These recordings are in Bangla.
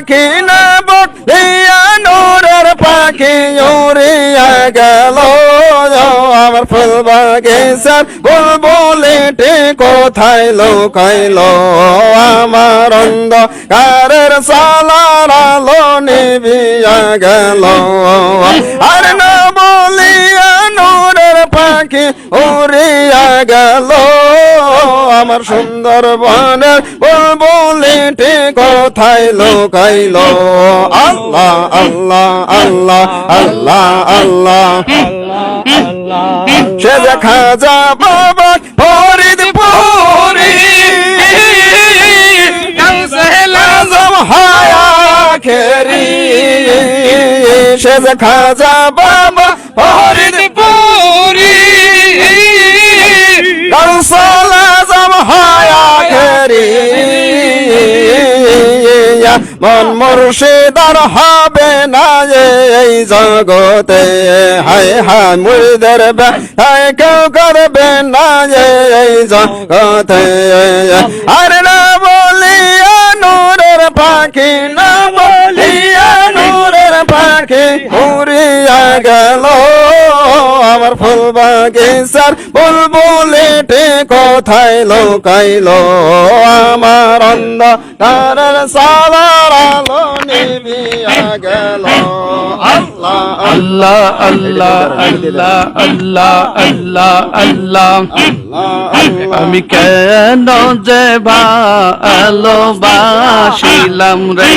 পাখি না বলিয়া নূরের পাখি উড়িয়া গেল আমার ফুল বাগিচার বুলবুলিটি কোথায় লুকাইল। আমার অন্ধকারের সালার আলো নিবিয়া গেল। আর না বলিয়া নূরের পাখি উড়িয়া গেল আমার সুন্দর বনের বুলবুলিটি কোথায় লুকাইল। আল্লাহ আল্লাহ আল্লাহ আল্লাহ আল্লাহ সে যে খাজা বাবা ফরিদ পুরি। খেরি সে যে খাজা বাবা ফরিদ পুরি। মন মুর্শিদার হবে না এই জগতে। হায় হায় মুর্দের হায় কেউ করবে না এই জগতে। আর না বলিয়া নূরের পাখি, না বলিয়া নূরের পাখি উড়িয়া গেল। আমার ফুল বাগিচার বুলবুলিটি কোথায় লোকাইল। আমার অন্ধকারের সালার আলো নিবিয়া গেল। আল্লাহ আল্লাহ আল্লাহ আল্লাহ আল্লাহ আল্লাহ আল্লাহ। আমি কেন যে ভালোবাসিলাম রে?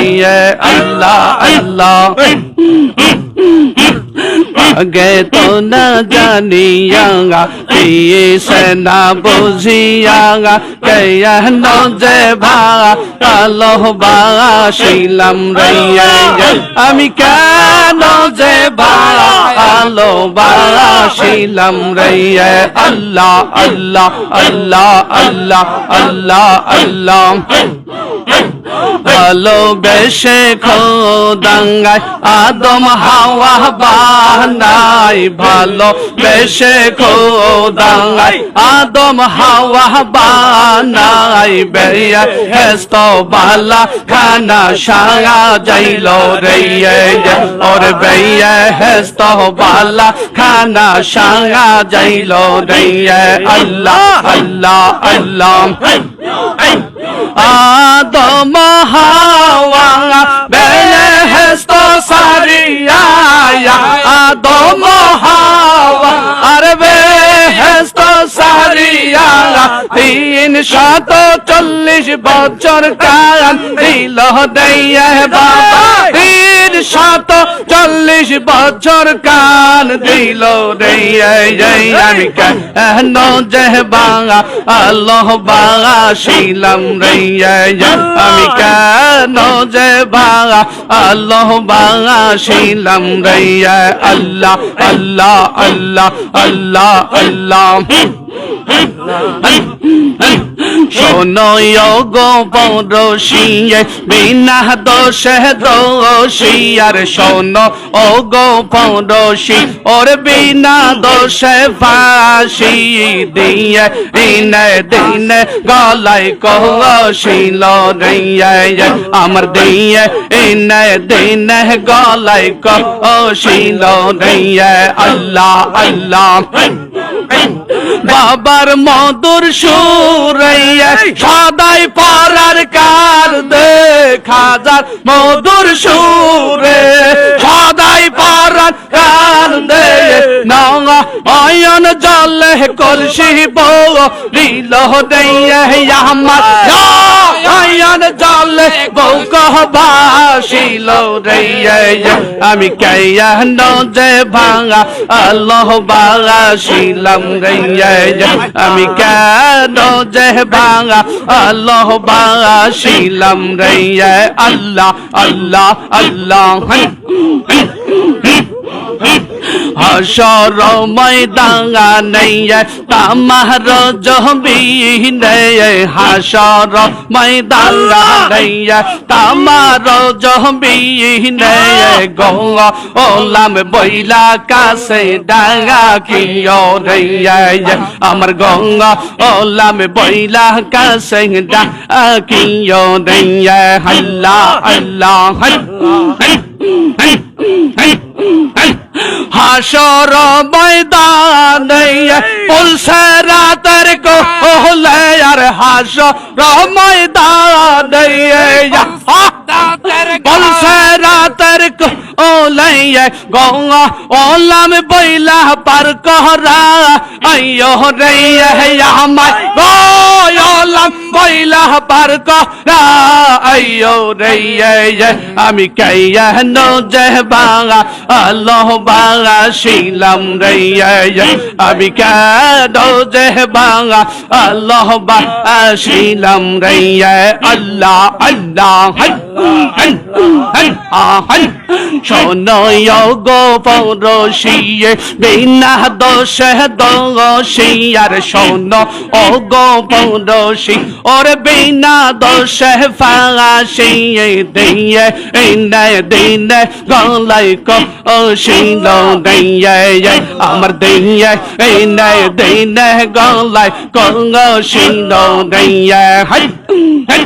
আল্লাহ আল্লাহ। আগে তো না জানিয়া পিছে না বুঝিয়া কেন যে ভালোবাসিলাম রে আমি কেন যে ভালোবাসিলাম রে আল্লাহ আল্লাহ আল্লাহ আল্লাহ আল্লাহ আল্লাহ। ভালোবেসে খোদাঙ্গায়, আদম হাওয়া বানাই ভালো বেশে খোদাঙ্গায়, আদম হাওয়া বানাই বেয়া হেস্ত বালা খানা সায়া যাইল রে। ওর বেয়া হেস্ত বালা খানা সায়া যাইল রে। আল্লাহ। আল্লাহ আল্লাহ। আদম হাওয়া বেহেস্ত সারিয়া আদম হাওয়া আর বেহেস্ত সারিয়া তিন শত চল্লিশ বছর কাল দিল দেয় বাবা। শত চল্লিশ বছর কাল দিল দইয়া আমি কেন যে বাঙা? আল্লাহ বাঙা শিলাম রে আমি কেন যে বাঙা? আল্লাহ বাঙা শিলাম রে আল্লাহ আল্লাহ আল্লাহ আল্লাহ আল্লাহ। শোনো গো পড়শিয়ে বিনা দোষে দোষী। আর ও গো পড়শি ওর বিনা দোষে ফাঁসি দিয়ে দিনে দিনে গলায় কহিল রে আমার দিয়ে ইনে দিনে গলায় কহিল রে আল্লাহ আল্লাহ। বাবার মধুর সুরাইয়া সদাই পারার কার দেখা যার মধুর সুরে। সদাই পারার কার দে অয়ন জলে কলসি দেয়া আমার অয়ন জলে বউ কহ ভাসিল আমি কেয়া যে ভাঙা আল্লাহ বাগাসিলাম রে আমি কেন যে ভাঙা? আল্লাহ বাগাসিলাম রে আল্লাহ আল্লাহ আল্লাহ। হাসর ময়দানে তামার জহবিনে হাসর ময়দানে তামার জহবিনে গো ওলাম বইলা কাছে ডাঙ্গা কিয় রে আমার গঙ্গা ওলাম বইলা কাছে ডাঙ্গা কিয় রে হল্লা আল্লাহ হাসর ময়দানে পুলসরাতের কোহলে আর হাসর ময়দানে পুলসরাতের কোহলে গঙ্গা ওলাম বইলা পার কহরা। আইয়ো রে আমার গোলাম বইলা পার কহরা। আইয়ো রে আমি কাইয়া নজে বাঙা, আল্লাহ বাঙা শিলাম রে আমি কেন যে বাঙা, আল্লাহ বাঙা শিলাম রে আল্লাহ আল্লাহ শোনয় গো পরশিয়ে বিনা দোষে দোষিয়ার শোন ও গো পরশি ওর বিনা দোষে ফাঁসিয়ে দিয়ে এনে দিনে গলাই কশিল দিয়ে, আমার দিয়ে দিনে গলাই দিয়ে। হাই হাই।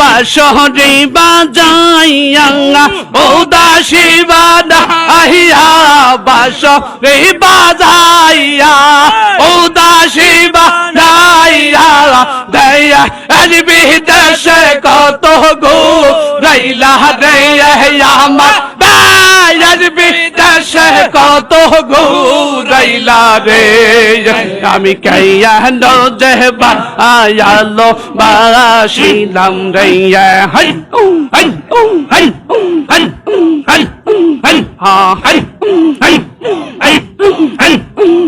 বাসরে বাজাইয়া উদাসী বাদাইয়া বাসরে বাজাইয়া উদাসী বাদাইয়া দয়া আজবি দেশে কত গো রাইলা আজবি দেশে কত গো রাইলা রে আমি কাইয়া নজেবা আয়ালো বাসিলাম রে হাই হাই হাই হাই হাই হাই হা হাই হাই হাই হাই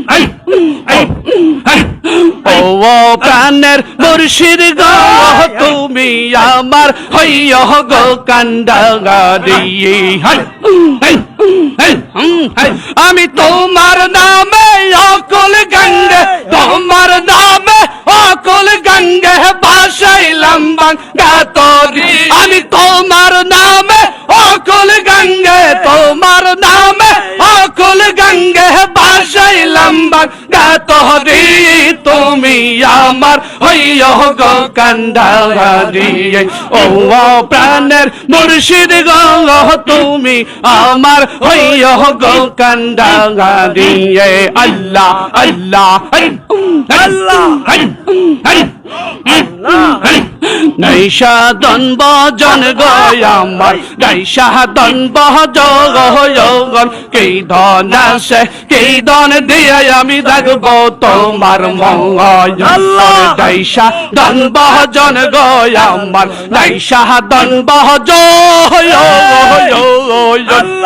হাই হাই ও প্রাণের তুমি আমার হইয় গো হাই হাই হাই হাই আমি তোমার নামে অকল গঙ্গে তোমার নামে অকল গঙ্গে বাসাইলাম গাতরি আমি তোমার বাসাইলাম গাতরি তুমি আমার হইয় গো কান্ডারি ও প্রাণের মুর্শিদ গো তুমি আমার হইয় গো কান্ডারি আল্লাহ আল্লাহ আল্লাহ নৈশা দন বজন গয় আমার নৈশা দন বজন কি ধন আছে কি ধন দিয়ে আমি দেখব তোমার মঙ্গল। নৈশা দন বজন গয় আমার নৈশা দন বজন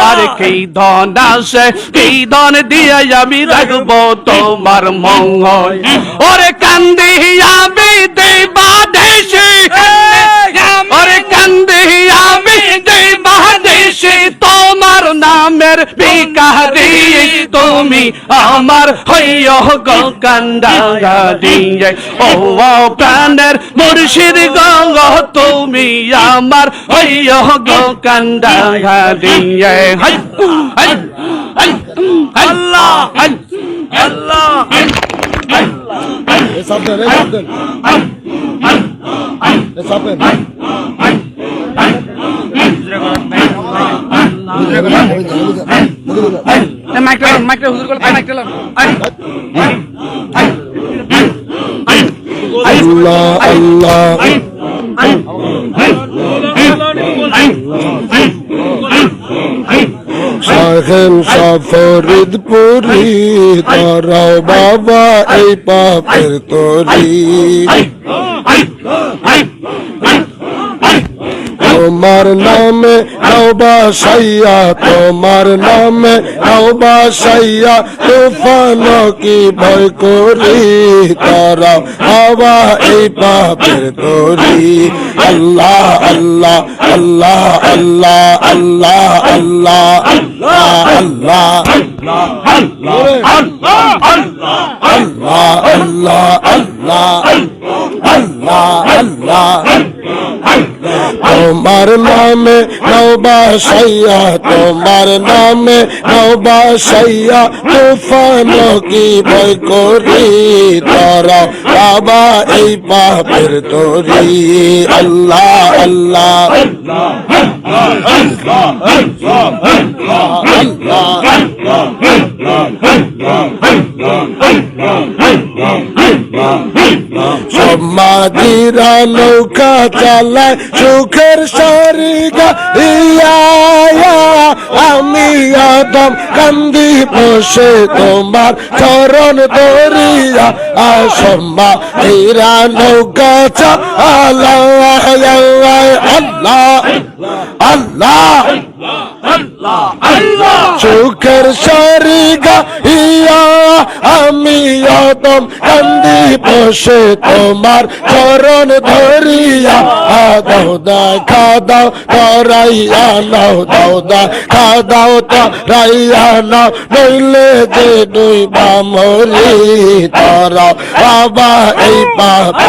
আর কি ধন আছে কি ধন দিয়ে আমি দেখব তোমার মঙ্গল। ওরে কান্দি আমি দেবা দেশে ওরে কান্দি আমি দেবা দেশে তোমার নামের বিকারি তুমি আমার হইয় গো কান্দারি ও প্রাণের মুর্শিদ গঙ্গ তুমি আমার হইয় গো কান্দারি আল্লাহ আল্লাহ এ সাপ দেন এ সাপ দেন এ সাপ দেন মাইকটা মাইকটা হুজুর করে মাইকটা আল্লাহ। আল্লাহ। শাহেন ফরিদপুরি তারাও বাবা এই পাপের তরি তোমার নামে নৌবাসাইয়া তোমার নামে নৌবাসাইয়া তুফান কি ভয় করি তারা হাওয়া এই পাপের তরি আল্লাহ আল্লাহ আল্লাহ আল্লাহ আল্লাহ আল্লাহ আল্লাহ আল্লাহ আল্লাহ আল্লাহ আল্লাহ আল্লাহ তোমার নামে নৌবাসাইয়া তোমার নামে নৌবাসাইয়া তুফান কি ভয় করি তারা বাবা এই পাপের তরি আল্লাহ আল্লাহ সব মাঝিরা নৌকা চালায় সুখের সরিগা ইয়া আমি আদম কান্দি বসে তোমার চরণ দরিয়া আসম্মা হীরা নৌকা চালায় আল্লাহ আল্লাহ। সুখের সরিগা ইয়া, আমি অদম কান্দি বসে তোমার চরণ ধরিয়া। দাও দেখা দাও তরাইয়া নাও দাও দেখা দাও তরাইয়া নাও, নইলে যে দুই বামরি তরা বাবা, এই বাবা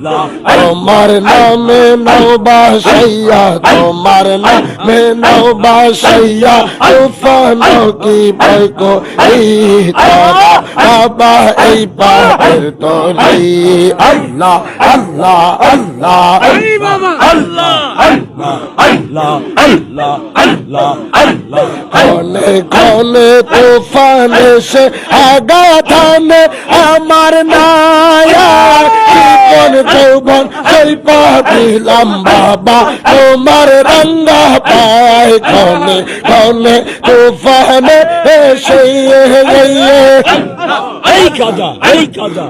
তোমার নামে নৌবাসাইয়া তোমার নামে নৌবাসাইয়া তুফান কি ভয় কো এই তারা বাবা এই পাপের তরি আল্লাহ আল্লাহ আল্লাহ কনে কনে তুফান সে আগা থানে আমার নায়া মন যৌবন শিল্পা দিলাম বাবা তোমার রঙ্গা পায় ধনে ধনে তুফানে সেই এই কাদা এই কাদা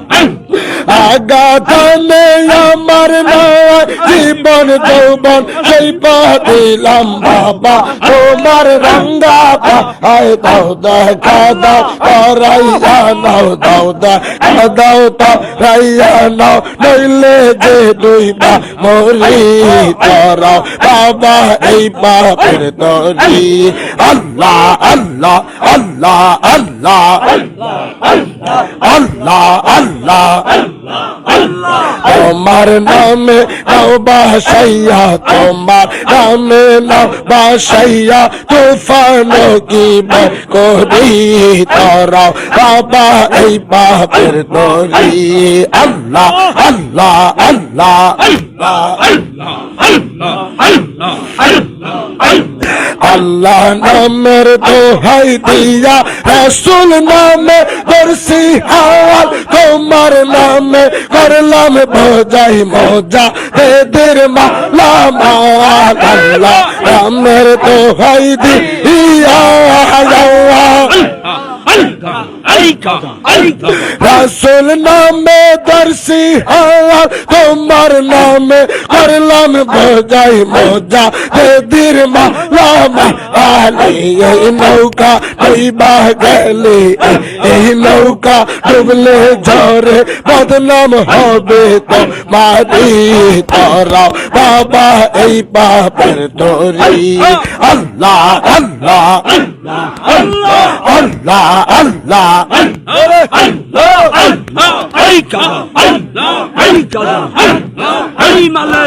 আগা থানে আমার নায়া, জীবন যৌবন, সেই দিলাম বাবা। তোমার রঙ্গা পায় দাও, দেখা দাও রাইয়া নাও, দাও, দেখা দাও তো রাইয়া নাও। নইলে যে দুই বা মরি তরাও বাবা, এই বাপের তরি আল্লাহ আল্লাহ আল্লাহ আল্লাহ আল্লাহ। আল্লাহ তোমার নামে নাও বাসাইয়া, তোমার নামে নাও বাসাইয়া, তুফান কি করি। তরা বাবা এই বাপের তরি আল্লাহ আল্লাহ আল্লাহ। আল্লাহ নামের দোহাই দিয়া রসুল নামে দর্শি হাওয়াল। তোমার নামে করলাম ভোজাই মজা। দেদের মালা মাল আল্লাহ নামের দোহাই দিয়া রসুল নামে দর্শি হাওয়াল তোমার নামে করলাম ভোজাই মজা দেদির মালা আলি এই নৌকা ডুইবা গেলে এই নৌকা ডুবলে ঝরে বদনাম হবে তো মারি তোরা বাবা এই পাপের তরি আল্লাহ আল্লাহ আল্লাহ আল্লাহ আল্লাহ এই কাজা এই কাজা এই মালে